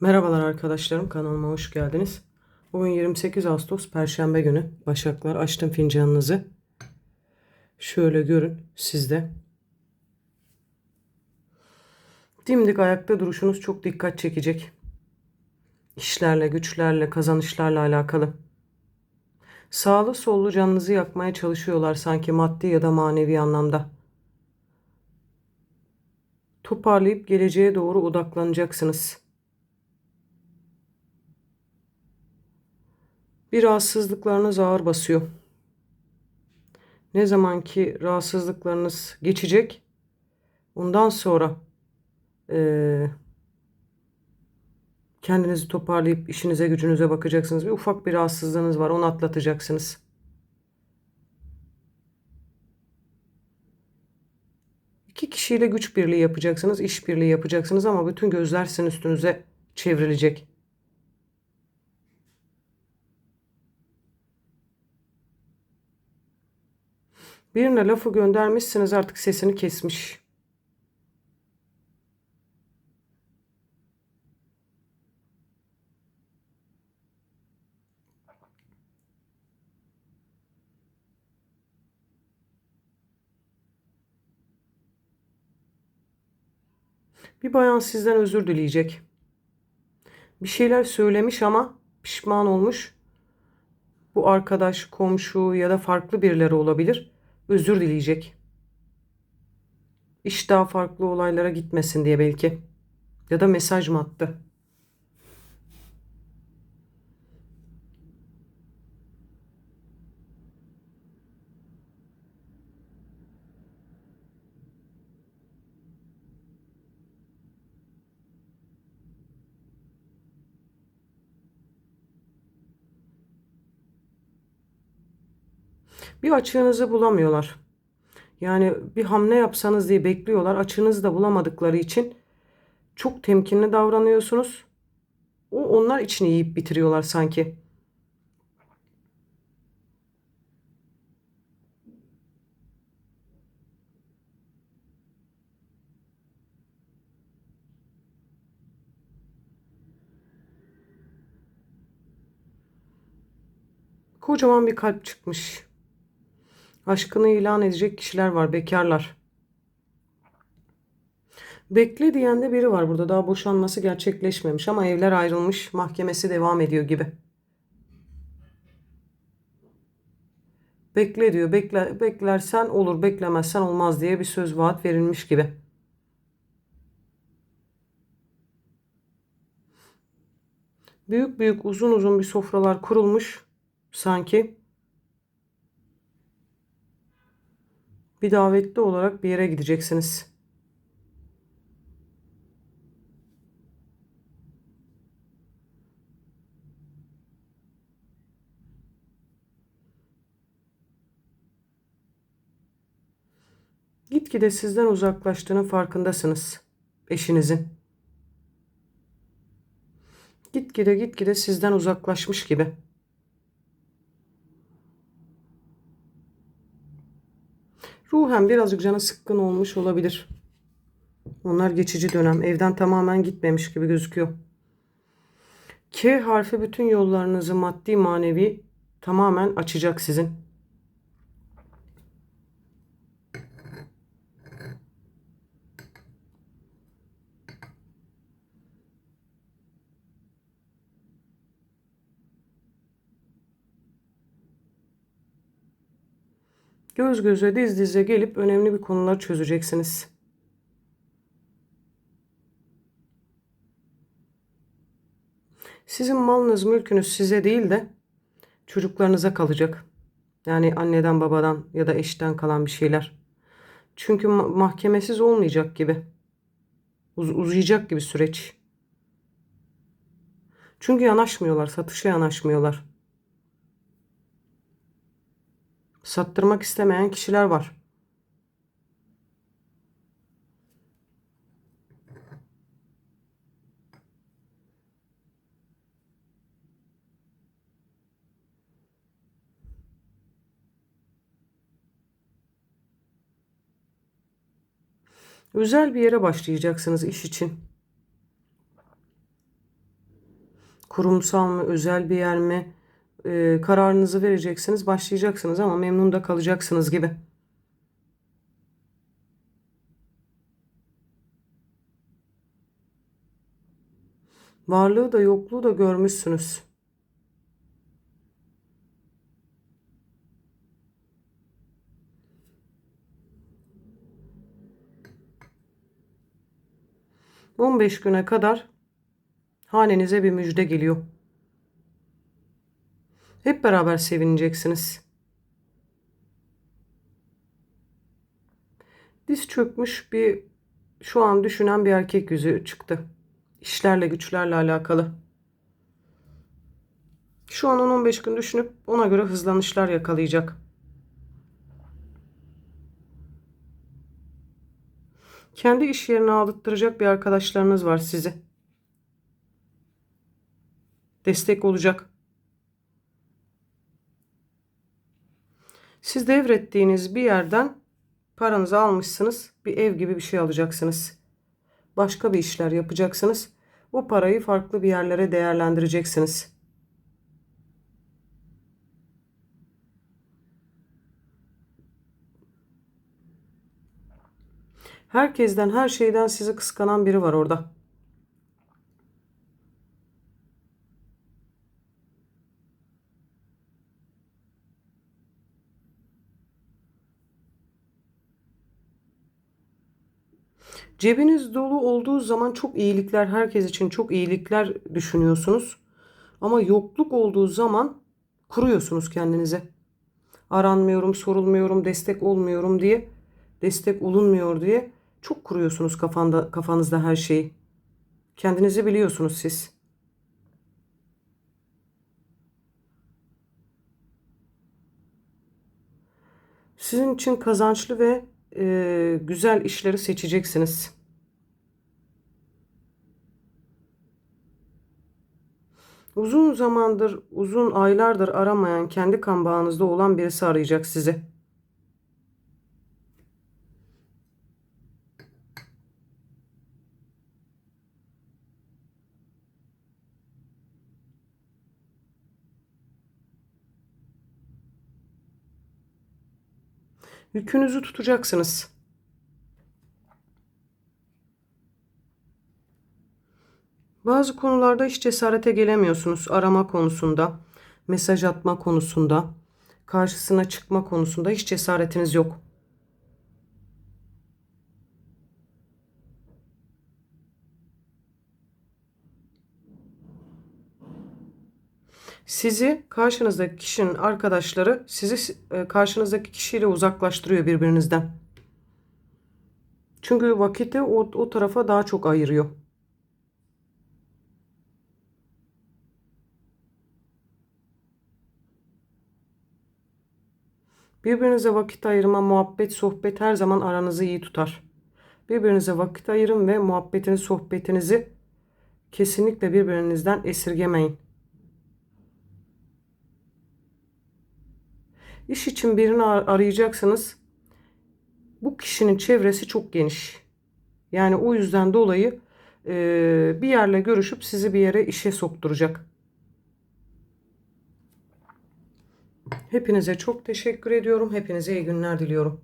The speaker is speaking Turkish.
Merhabalar arkadaşlarım kanalıma hoş geldiniz. Bugün 28 Ağustos Perşembe günü. Başaklar açtım fincanınızı. Şöyle görün sizde. Dimdik ayakta duruşunuz çok dikkat çekecek. İşlerle, güçlerle, kazanışlarla alakalı. Sağlı sollu canınızı yakmaya çalışıyorlar sanki maddi ya da manevi anlamda. Toparlayıp geleceğe doğru odaklanacaksınız. Bir rahatsızlıklarınız ağır basıyor. Ne zaman ki rahatsızlıklarınız geçecek, ondan sonra eee, kendinizi toparlayıp işinize gücünüze bakacaksınız. Bir ufak bir rahatsızlığınız var, onu atlatacaksınız. İki kişiyle güç birliği yapacaksınız, iş birliği yapacaksınız ama bütün gözler sizin üstünüze çevrilecek. Birine lafı göndermişsiniz artık sesini kesmiş. Bir bayan sizden özür dileyecek. Bir şeyler söylemiş ama pişman olmuş. Bu arkadaş, komşu ya da farklı birileri olabilir. Özür dileyecek. İş daha farklı olaylara gitmesin diye belki. Ya da mesaj mı attı? Bir açığınızı bulamıyorlar. Yani bir hamle yapsanız diye bekliyorlar. Açığınızı da bulamadıkları için çok temkinli davranıyorsunuz. O onlar için yiyip bitiriyorlar sanki. Kocaman bir kalp çıkmış. Aşkını ilan edecek kişiler var, bekarlar. Bekle diyen de biri var burada. Daha boşanması gerçekleşmemiş ama evler ayrılmış, mahkemesi devam ediyor gibi. Bekle diyor. Bekle, beklersen olur, beklemezsen olmaz diye bir söz vaat verilmiş gibi. Büyük büyük uzun uzun bir sofralar kurulmuş sanki. Bir davetli olarak bir yere gideceksiniz. Gitgide sizden uzaklaştığının farkındasınız. Eşinizin. Gitgide gitgide sizden uzaklaşmış gibi. Ruhen birazcık canı sıkkın olmuş olabilir. Onlar geçici dönem. Evden tamamen gitmemiş gibi gözüküyor. K harfi bütün yollarınızı maddi manevi tamamen açacak sizin. Göz göze diz dize gelip önemli bir konular çözeceksiniz. Sizin malınız, mülkünüz size değil de çocuklarınıza kalacak. Yani anneden, babadan ya da eşten kalan bir şeyler. Çünkü ma- mahkemesiz olmayacak gibi. Uz- uzayacak gibi süreç. Çünkü yanaşmıyorlar, satışa yanaşmıyorlar. Sattırmak istemeyen kişiler var. Özel bir yere başlayacaksınız iş için. Kurumsal mı, özel bir yer mi? Ee, kararınızı vereceksiniz, başlayacaksınız ama memnun da kalacaksınız gibi. Varlığı da yokluğu da görmüşsünüz. ...15 güne kadar hanenize bir müjde geliyor. Hep beraber sevineceksiniz. Diz çökmüş bir şu an düşünen bir erkek yüzü çıktı. İşlerle güçlerle alakalı. Şu an 10-15 gün düşünüp ona göre hızlanışlar yakalayacak. Kendi iş yerine aldırtacak bir arkadaşlarınız var sizi. Destek olacak. Siz devrettiğiniz bir yerden paranızı almışsınız. Bir ev gibi bir şey alacaksınız. Başka bir işler yapacaksınız. O parayı farklı bir yerlere değerlendireceksiniz. Herkesten, her şeyden sizi kıskanan biri var orada. Cebiniz dolu olduğu zaman çok iyilikler, herkes için çok iyilikler düşünüyorsunuz. Ama yokluk olduğu zaman kuruyorsunuz kendinize. Aranmıyorum, sorulmuyorum, destek olmuyorum diye, destek olunmuyor diye çok kuruyorsunuz kafanda, kafanızda her şeyi. Kendinizi biliyorsunuz siz. Sizin için kazançlı ve e, güzel işleri seçeceksiniz. Uzun zamandır, uzun aylardır aramayan, kendi kan bağınızda olan birisi arayacak sizi. Yükünüzü tutacaksınız. Bazı konularda hiç cesarete gelemiyorsunuz. Arama konusunda, mesaj atma konusunda, karşısına çıkma konusunda hiç cesaretiniz yok. Sizi karşınızdaki kişinin arkadaşları sizi e, karşınızdaki kişiyle uzaklaştırıyor birbirinizden. Çünkü vakiti o, o tarafa daha çok ayırıyor. Birbirinize vakit ayırma, muhabbet, sohbet her zaman aranızı iyi tutar. Birbirinize vakit ayırın ve muhabbetinizi, sohbetinizi kesinlikle birbirinizden esirgemeyin. İş için birini arayacaksınız. Bu kişinin çevresi çok geniş. Yani o yüzden dolayı e, bir yerle görüşüp sizi bir yere işe sokturacak. Hepinize çok teşekkür ediyorum. Hepinize iyi günler diliyorum.